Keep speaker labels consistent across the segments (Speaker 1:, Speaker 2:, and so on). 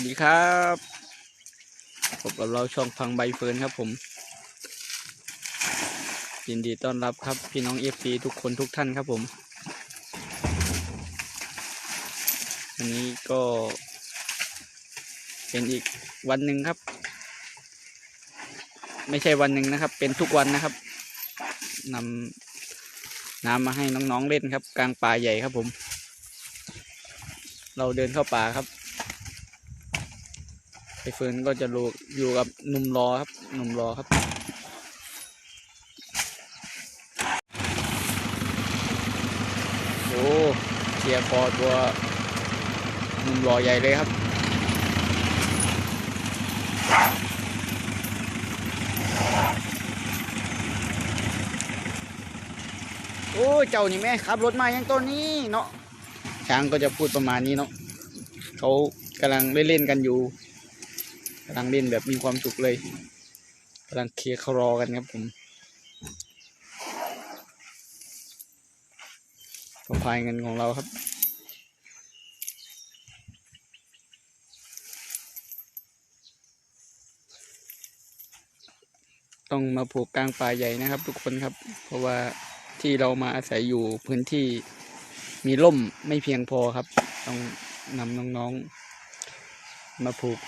Speaker 1: วัสดีครับพบกับเราช่องพังใบเฟิร์นครับผม ยินดีต้อนรับครับพี่น้องเอฟซีทุกคนทุกท่านครับผม วันนี้ก็ เป็นอีกวันหนึ่งครับ ไม่ใช่วันหนึ่งนะครับ เป็นทุกวันนะครับนำน้ำมาให้น้องๆเล่นครับ กลางป่าใหญ่ครับผม เราเดินเข้าป่าครับ ไอเฟิร์นก็จะรูอยู่กับหนุ่มรอครับหนุ่มรอครับโอ้เชียร์คอตัวหนุ่มรอใหญ่เลยครับโอ้เจ้านี่แม่ขับรถมายังตัวนี้เนาะช้างก็จะพูดประมาณนี้เนาะเขากำลังเล่นๆกันอยู่ กำลังเล่นแบบมีความสุขเลยกำลังเคลียร์ครอกันครับผมก็พายเงินของเราครับ ต้องมาผูกกลางป่าใหญ่นะครับ ทุกคนครับ เพราะว่าที่เรามาอาศัยอยู่พื้นที่มีร่มไม่เพียงพอครับ ต้องนำน้องๆ มาผูก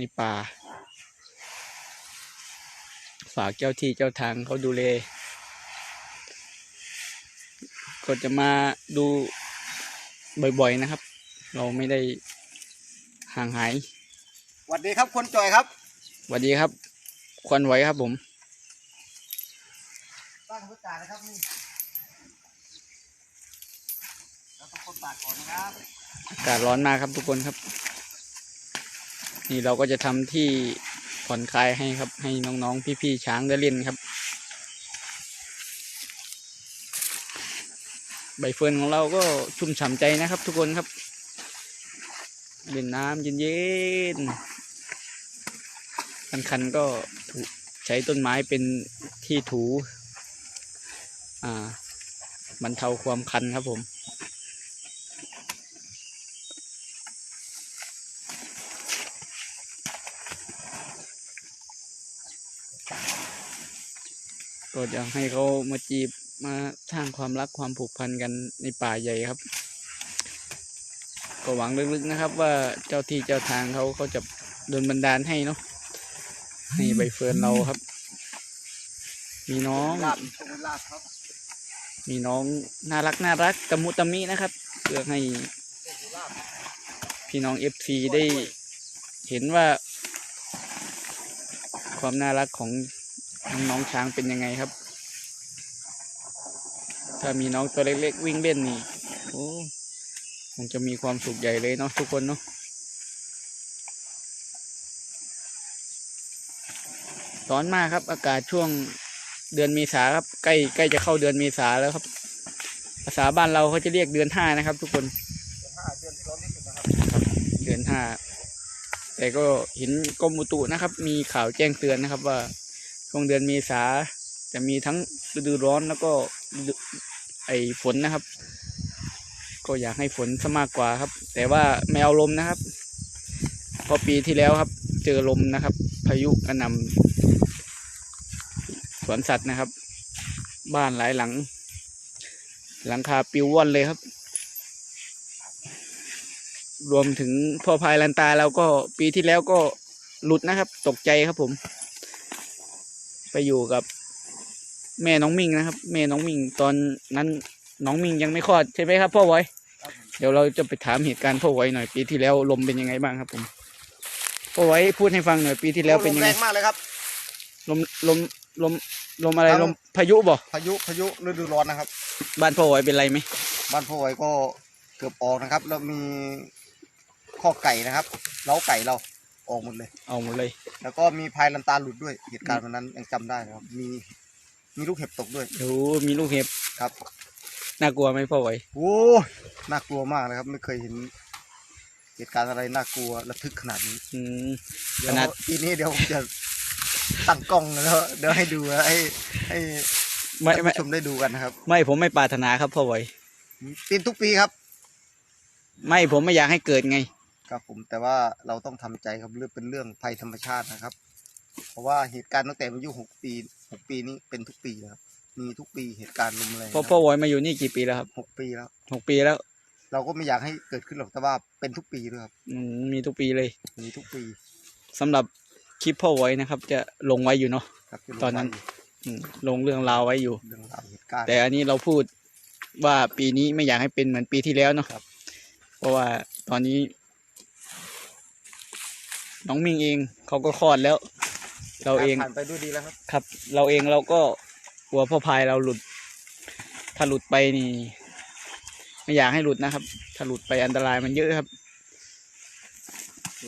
Speaker 1: ในป่า ฝากเจ้าที่เจ้าทางเขาดูแลก็จะมาดูบ่อยๆนะครับ เราไม่ได้ห่างหาย
Speaker 2: สวัสดีครับคนจ่อยครับ
Speaker 1: สวัสดีครับ ควันไหวครับผม
Speaker 2: บ้านพุทธานะครับนี่เราต้องคนปากก่อนนะครับ
Speaker 1: อากาศร้อนมากครับทุกคนครับ นี่เราก็จะทำที่ผ่อนคลายให้ครับ ให้น้องๆพี่ๆช้างได้เล่นครับ ใบเฟิร์นของเราก็ชุ่มฉ่ำใจนะครับ ทุกคนครับเล่นน้ำเย็นๆคันๆก็ถูใช้ต้นไม้เป็นที่ถู อ่าบรรเทาความคันครับผม ก็จะให้เขามาจีบมาสร้างความรักความผูกพันกันในป่าใหญ่ครับ ก็หวังลึกๆนะครับ ว่าเจ้าที่เจ้าทางเขาเขาจะโดนบันดาลให้เนาะให้ใบเฟิร์นเราครับ มีน้อง
Speaker 2: มี
Speaker 1: น้องน่ารักน่ารักตะมุตะมินะครับเพื่อให้พี่น้องเอฟซีได้เห็นว่าความน่ารักของ น้องช้างเป็นยังไงครับ ถ้ามีน้องตัวเล็กๆวิ่งเล่นนี่โอ้คงจะมีความสุขใหญ่เลยเนาะทุกคนเนาะร้อนมากครับ อากาศช่วงเดือนเมษาครับ ใกล้ใกล้จะเข้าเดือนเมษาแล้วครับ ภาษาบ้านเราเขาจะเรียกเดือนห้านะครับ ทุกคน
Speaker 2: เดือนห้า
Speaker 1: แต่ก็เห็นกรมอุตุนะครับ มีข่าวแจ้งเตือนนะครับว่า ช่วงเดือนเมษาจะมีทั้งฤดูร้อนแล้วก็ไอฝนนะครับ ก็อยากให้ฝนซะมากกว่าครับ แต่ว่าไม่เอาลมนะครับพราะปีที่แล้วครับ เจอลมนะครับ พายุกระหนำสวนสัตว์นะครับ บ้านหลายหลัง หลังคาปิวว่อนเลยครับ รวมถึงพ่อพายลันตาเราก็ปีที่แล้วก็หลุดนะครับ ตกใจครับผม ไปอยู่กับแม่น้องมิงนะครับ แม่น้องมิงตอนนั้นน้องมิงยังไม่คลอดใช่ไหมครับพ่อไว้
Speaker 2: ครับผม
Speaker 1: เดี๋ยวเราจะไปถามเหตุการณ์พ่อไว้หน่อยปีที่แล้วลมเป็นยังไงบ้างครับผมพ่อไว้พูดให้ฟังหน่อยปีที่แล้วเป็นยัง
Speaker 2: แร
Speaker 1: ไง
Speaker 2: งมากเลยครับ
Speaker 1: ลมลมลมลมอะไร
Speaker 2: ครับ
Speaker 1: ลมพายุบ่
Speaker 2: พายุพายุฤดูร้อนนะครับ
Speaker 1: บ้านพ่อไว้เป็นไรไหม
Speaker 2: บ้านพ่อไว้ก็เกือบออกนะครับ แล้วมีข้อไก่นะครับ เล้าไก่เรา ออกหมดเลย
Speaker 1: เอาหมดเลย
Speaker 2: แล้วก็มีพายลันตาหลุดด้วยเหตุการณ์วันนั้นยังจำได้นะครับ มีมีลูกเห็บตกด้วย
Speaker 1: โอ้มีลูกเห็บ
Speaker 2: ครับ
Speaker 1: น่ากลัวไหมพ่อไว้
Speaker 2: โอ้ยน่ากลัวมากนะครับ ไม่เคยเห็น เหตุการณ์อะไรน่ากลัวระทึกขนาดนี้
Speaker 1: อืม
Speaker 2: เดี๋ยว
Speaker 1: ขนาด
Speaker 2: ทีนี้เดี๋ยวผมจะตั้งกล้องแล้วเดี๋ยวให้ดูนะให้ให้
Speaker 1: ไม่
Speaker 2: ท่าน
Speaker 1: ไม่
Speaker 2: ผู้ชมได้ดูกันนะครับ
Speaker 1: ไม่ผมไม่ปรารถนาครับพ่อไว้
Speaker 2: ปีนทุกปีครับ
Speaker 1: ไม่ผมไม่อยากให้เกิดไง
Speaker 2: ครับผมแต่ว่าเราต้องทำใจครับเรื่องเป็นเรื่องภัยธรรมชาตินะครับ เพราะว่าเหตุการณ์ตั้งแต่อายุหกปีหกปีนี้เป็นทุกปีนะครับมีทุกปีเหตุการณ์รุนแรง
Speaker 1: พ่อพ่อวอยมาอยู่นี่กี่ปีแล้วครับ
Speaker 2: หกปีแล้ว
Speaker 1: หกปีแล้ว
Speaker 2: เราก็ไม่อยากให้เกิดขึ้นหรอกแต่ว่าเป็นทุกปีด้วยครับ
Speaker 1: อืมมีทุกปีเลย
Speaker 2: มีทุกปี
Speaker 1: สำหรับคลิปพ่อวอยนะครับ จะลงไว้อยู่เนาะ
Speaker 2: ครับที่
Speaker 1: ตอนนั้น
Speaker 2: ลงไป
Speaker 1: อืมลงเรื่องราวไว้อยู่
Speaker 2: เรื่องราวเหตุการณ์
Speaker 1: แต่อันนี้เราพูดว่าปีนี้ไม่อยากให้เป็นเหมือนปีที่แล้วเนาะ
Speaker 2: ครับ
Speaker 1: เพราะว่าตอนนี้ น้องมิงเองเขาก็คลอดแล้ว เราเอง
Speaker 2: ผ่านไปด้วยดีแล้วครับ
Speaker 1: ครับ เราเองเราก็กลัวพ่อพายเราหลุด ถ้าหลุดไปนี่ ไม่อยากให้หลุดนะครับ ถ้าหลุดไปอันตรายมันเยอะครับ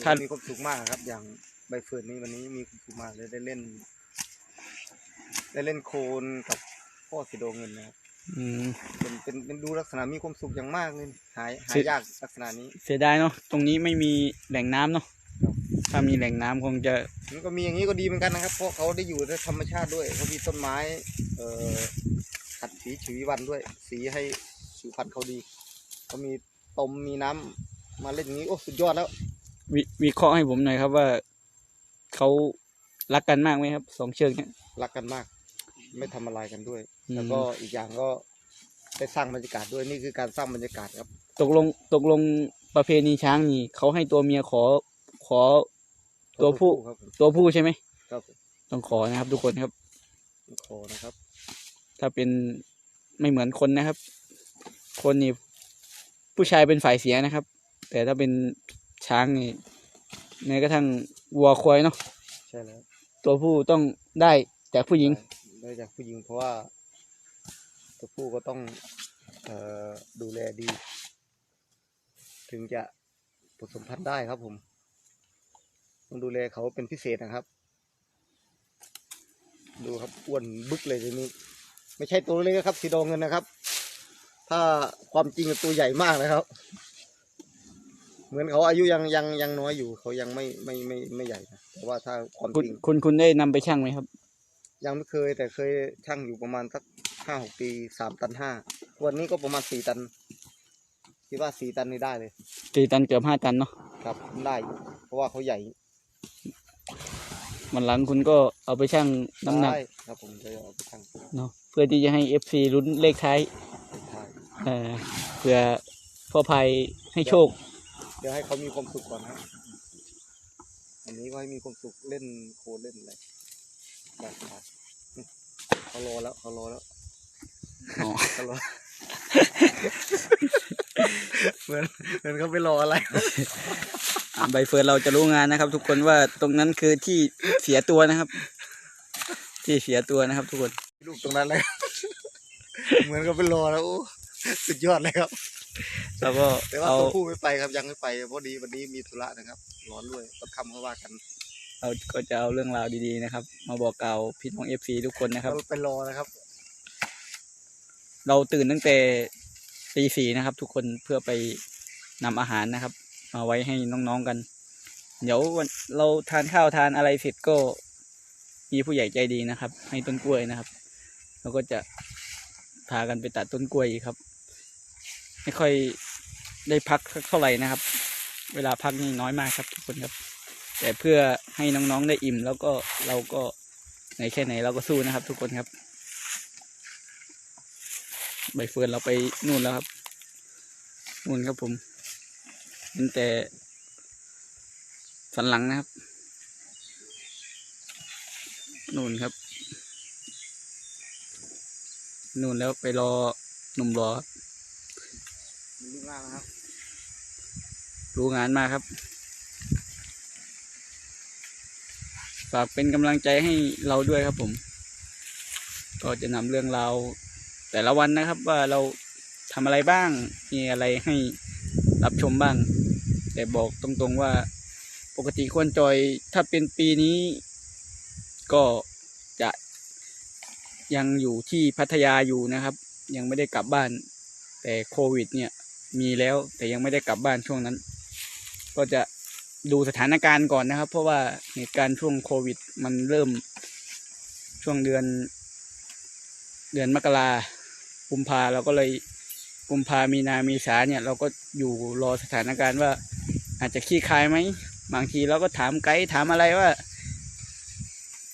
Speaker 1: ถ้า
Speaker 2: มีความสุขมากครับ อย่างใบเฟิร์นนี่วันนี้มีความสุขมากเลยได้เล่น ได้เล่นโคลนกับพ่อสีโดเงินนะครับ
Speaker 1: อืม
Speaker 2: เป็นเป็นเป็นดูลักษณะมีความสุขอย่างมากเลยหายหา
Speaker 1: สิ
Speaker 2: ยากลักษณะนี้
Speaker 1: เสียดายเนาะตรงนี้ไม่มีแหล่งน้ำเนาะ
Speaker 2: ครับ
Speaker 1: ถ้ามีแหล่งน้ำคงจะ
Speaker 2: มันก็มีอย่างนี้ก็ดีเหมือนกันนะครับ เพราะเขาได้อยู่ในธรรมชาติด้วยเขามีต้นไม้เอ่อขัดสีชีวิวันด้วย สีให้ผิวพรรณเขาดีเขามีตมมีน้ำมาเล่นอย่างนี้โอ้สุดยอดแล้ว
Speaker 1: วิวิเคราะห์ให้ผมหน่อยครับว่าเขารักกันมากไหมครับสองเชือกเนี่ย
Speaker 2: รักกันมาก ไม่ทำอะไรกันด้วย
Speaker 1: อืม
Speaker 2: แล้วก็อีกอย่างก็ได้สร้างบรรยากาศด้วยนี่คือการสร้างบรรยากาศครับ
Speaker 1: ตกลงตกลงประเพณีช้างนี่เขาให้ตัวเมียขอขอ ตัวผู้
Speaker 2: ครับผม
Speaker 1: ตัวผู้ใช่ไหม
Speaker 2: ครับผม
Speaker 1: ต้องขอนะครับ ทุกคนครับ
Speaker 2: ขอนะครับ
Speaker 1: ถ้าเป็นไม่เหมือนคนนะครับ คนนี่ผู้ชายเป็นฝ่ายเสียนะครับ แต่ถ้าเป็นช้างนี่แม้กระทั่งวัวควายเนาะ
Speaker 2: ใช่แล้ว
Speaker 1: ตัวผู้ต้องได้จากผู้หญิง
Speaker 2: ได้ได้จากผู้หญิงเพราะว่า ตัวผู้ก็ต้องเอ่อดูแลดี ถึงจะผสมพันธุ์ได้ครับผม ต้องดูแลเขาเป็นพิเศษนะครับ ดูครับอ้วนบึกเลยทีนี้ ไม่ใช่ตัวเล็กนะครับสีดองเงินนะครับ ถ้าความจริงตัวใหญ่มากนะครับ เหมือนเขาอายุยังยังยังน้อยอยู่ เขายังไม่ไม่ไม่ไม่ใหญ่นะแต่ว่าถ้าความ
Speaker 1: คุณ
Speaker 2: จริง
Speaker 1: คุณคุณได้นำไปชั่งไหมครับ
Speaker 2: ยังไม่เคย แต่เคยช่างอยู่ประมาณสักห้าหกปีสามตันห้าวันนี้ก็ประมาณสี่ตันคิดว่าสี่ตันนี่ได้เลย
Speaker 1: ตีตันเกือบห้าตันเนาะ
Speaker 2: ครับได้อยู่เพราะว่าเขาใหญ่
Speaker 1: วันหลังคุณก็เอาไปชั่งน้ำหนัก
Speaker 2: ได้ครับผมจะเอาไปช่าง
Speaker 1: เนาะเพื่อที่จะให้เอฟซีลุ้นเลขท้าย
Speaker 2: ใช่
Speaker 1: เอ่อเพื่อพ่อภัยให้โชค
Speaker 2: เดี๋ยวให้เขามีความสุขก่อนครับอันนี้ก็ให้มีความสุขเล่นโคลนเล่นอะไรได้ครับเขารอแล้วเขารอแล้ว
Speaker 1: อ๋อ
Speaker 2: เขารอเหมือนเหมือนเขาไปรออะไร
Speaker 1: อ่า ใบเฟิร์นเราจะรู้งานนะครับ ทุกคนว่าตรงนั้นคือที่เสียตัวนะครับ ที่เสียตัวนะครับ ทุกคน
Speaker 2: ลูกตรงนั้นเลย เหมือนเขาไปรอแล้วโอ้สุดยอดเลยครับ
Speaker 1: แล้วก็
Speaker 2: แต่ว่า
Speaker 1: เอา
Speaker 2: ตัวผู้ไม่ไปครับยังไม่ไปเพราะดีวันนี้มีธุระนะครับ ร้อนด้วยต้องคำเขาว่ากัน
Speaker 1: เราก็จะเอาเรื่องราวดีๆนะครับ มาบอกกล่าวพี่น้องเอฟซีทุกคนนะครับ
Speaker 2: เราไปรอนะครับ
Speaker 1: เราตื่นตั้งแต่ตีสี่นะครับ ทุกคนเพื่อไปนำอาหารนะครับ มาไว้ให้น้องๆกัน เดี๋ยววันเราทานข้าวทานอะไรเสร็จก็มีผู้ใหญ่ใจดีนะครับ ให้ต้นกล้วยนะครับเราก็จะพากันไปตัดต้นกล้วยครับ ไม่ค่อยได้พักสักเท่าไหร่นะครับ เวลาพักนี่น้อยมากครับทุกคนครับ แต่เพื่อให้น้องๆได้อิ่ม แล้วก็เราก็ไหนแค่ไหนเราก็สู้นะครับ ทุกคนครับ ใบเฟิร์นเราไปนู่นแล้วครับนู่นครับผม เห็นแต่สันหลังนะครับนู่นครับนู่นแล้วไปรอหนุ่มรอครับ
Speaker 2: มีลูกงานนะครับ
Speaker 1: รู้งานมากครับ ฝากเป็นกำลังใจให้เราด้วยครับผม ก็จะนำเรื่องราวแต่ละวันนะครับว่าเราทำอะไรบ้าง มีอะไรให้ รับชมบ้าง แต่บอกตรงๆว่าปกติควรจอยถ้าเป็นปีนี้ ก็จะยังอยู่ที่พัทยาอยู่นะครับ ยังไม่ได้กลับบ้าน แต่โควิด เนี่ยมีแล้วแต่ยังไม่ได้กลับบ้านช่วงนั้น ก็จะดูสถานการณ์ก่อนนะครับ เพราะว่าเหตุการณ์ช่วงโควิด มันเริ่มช่วงเดือน เดือนมกรากุมภาเราก็เลย กุมภามีนามีสาเนี่ยเราก็อยู่รอสถานการณ์ว่า อาจจะขี้คายไหมบางทีเราก็ถามไกด์ถามอะไรว่า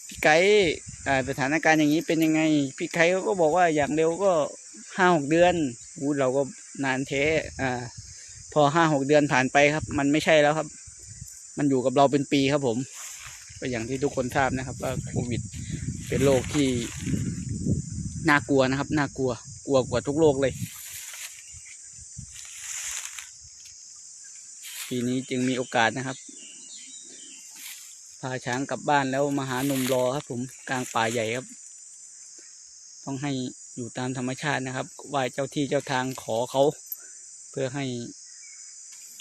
Speaker 1: พี่ไกด์สถานการณ์อย่างนี้เป็นยังไง พี่ไกด์เขาก็บอกว่าอย่างเร็วก็ห้าหกเดือนอู้เราก็นานเทอ่า พอห้าหกเดือนผ่านไปครับ มันไม่ใช่แล้วครับ มันอยู่กับเราเป็นปีครับผมก็อย่างที่ทุกคนทราบนะครับ ว่าโควิด เป็นโรคที่น่ากลัวนะครับ น่ากลัว กลัวกว่าทุกโรคเลย ปีนี้จึงมีโอกาสนะครับ พาช้างกลับบ้านแล้วมาหาหนุ่มรอครับ ผมกลางป่าใหญ่ครับ ต้องให้อยู่ตามธรรมชาตินะครับไหว้เจ้าที่เจ้าทางขอเขา เพื่อให้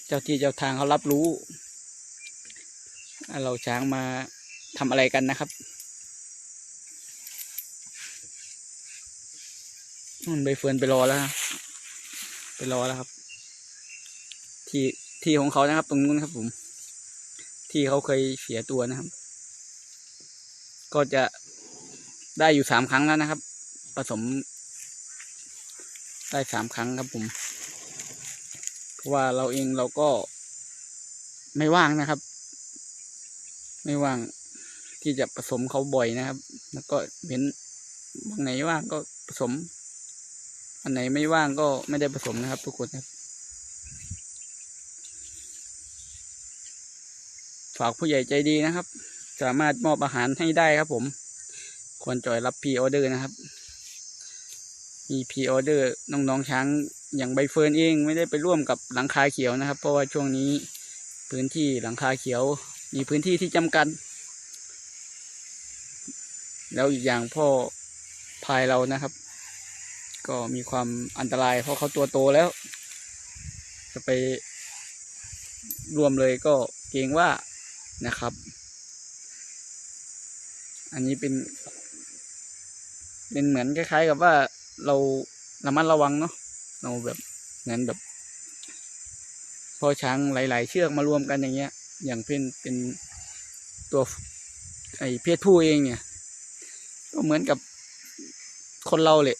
Speaker 1: เจ้าที่เจ้าทางเขารับรู้ เราช้างมาทำอะไรกันนะครับนู่นใบเฟิร์นไปรอแล้ว ไปรอแล้วครับ ที่ ที่ของเขานะครับ ตรงนู้นครับ ผม ที่เขาเคยเสียตัวนะครับ ก็จะได้อยู่สามครั้งแล้วนะครับ ผสม ได้สามครั้งครับผม เพราะว่าเราเองเราก็ไม่ว่างนะครับ ไม่ว่างที่จะผสมเขาบ่อยนะครับ แล้วก็เห็นบางไหนว่างก็ผสม อันไหนไม่ว่างก็ไม่ได้ผสมนะครับ ทุกคนครับ ฝากผู้ใหญ่ใจดีนะครับ สามารถมอบอาหารให้ได้ครับผม ควรจอยรับพีออเดอร์นะครับ มีพีออเดอร์น้องๆช้างอย่างใบเฟิร์นเองไม่ได้ไปร่วมกับหลังคาเขียวนะครับ เพราะว่าช่วงนี้พื้นที่หลังคาเขียว มีพื้นที่ที่จำกัด แล้วอีกอย่างพ่อพายเรานะครับ ก็มีความอันตราย เพราะเขาตัวโตแล้ว จะไปรวมเลยก็เกรงว่า นะครับ อันนี้เป็น เป็นเหมือนคล้ายๆ กับว่าเราระมัดระวังเนาะเราแบบเหมือนแบบ พอช้างหลาย ๆ เชือกมารวมกันอย่างเงี้ย อย่างเป็นเป็นตัวไอ้เพศผู้เองเนี่ย ก็เหมือนกับคนเราเลย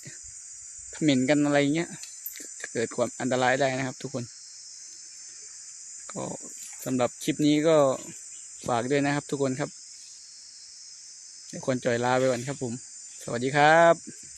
Speaker 1: เขม่นกันอะไรเงี้ยเกิดความอันตรายได้นะครับทุกคน ก็สำหรับคลิปนี้ก็ ฝากด้วยนะครับทุกคนครับเดี๋ยวคนจอยลาไปก่อนครับผม สวัสดีครับ